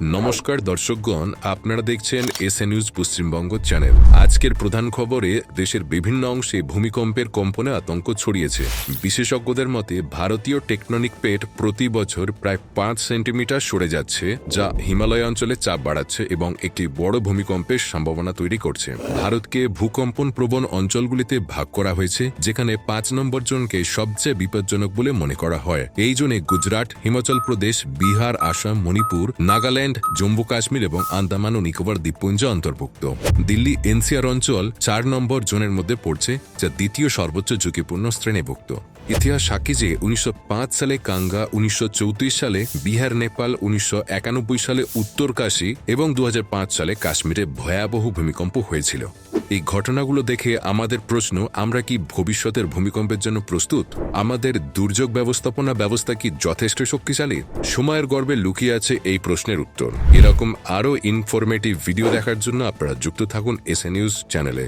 নমস্কার দর্শকগণ, আপনারা দেখছেন S A news Paschimbanga channel. আজকের প্রধান খবরে দেশের বিভিন্ন অংশে ভূমিকম্পের কম্পনে আতঙ্ক ছড়িয়েছে। বিশেষজ্ঞদের মতে, ভারতীয় টেকটনিক পেট প্রতি বছর প্রায় পাঁচ সেন্টিমিটার সরে যাচ্ছে, যা হিমালয় অঞ্চলে চাপ বাড়াচ্ছে এবং একটি বড় ভূমিকম্পের সম্ভাবনা তৈরি করছে। ভারতকে ভূকম্পন প্রবণ অঞ্চলগুলিতে ভাগ করা হয়েছে, যেখানে পাঁচ নম্বর জনকে সবচেয়ে বিপজ্জনক বলে মনে করা হয়। এই জন্য গুজরাট, হিমাচল প্রদেশ, বিহার, আসাম, মণিপুর, নাগাল্যান্ড জম্মু কাশ্মীর এবং আন্দামান ও নিকোবর দ্বীপপুঞ্জ অন্তর্ভুক্ত। দিল্লি এনসিআর অঞ্চল চার নম্বর জোনের মধ্যে পড়ছে, যা দ্বিতীয় সর্বোচ্চ ঝুঁকিপূর্ণ শ্রেণীভুক্ত ইতিহাস সাক্ষী যে উনিশশো পাঁচ সালে কাঙ্গা, উনিশশো চৌত্রিশ সালে বিহার, নেপাল, উনিশশো একানব্বই সালে উত্তর কাশী এবং দু হাজার পাঁচ সালে কাশ্মীরে ভয়াবহ ভূমিকম্প হয়েছিল। এই ঘটনাগুলো দেখে আমাদের প্রশ্ন, আমরা কি ভবিষ্যতের ভূমিকম্পের জন্য প্রস্তুত? আমাদের দুর্যোগ ব্যবস্থাপনা ব্যবস্থা কি যথেষ্ট শক্তিশালী? সময়ের গর্বে লুকিয়ে আছে এই প্রশ্নের উত্তর। এরকম আরও ইনফরমেটিভ ভিডিও দেখার জন্য আপনারা যুক্ত থাকুন এস নিউজ চ্যানেলে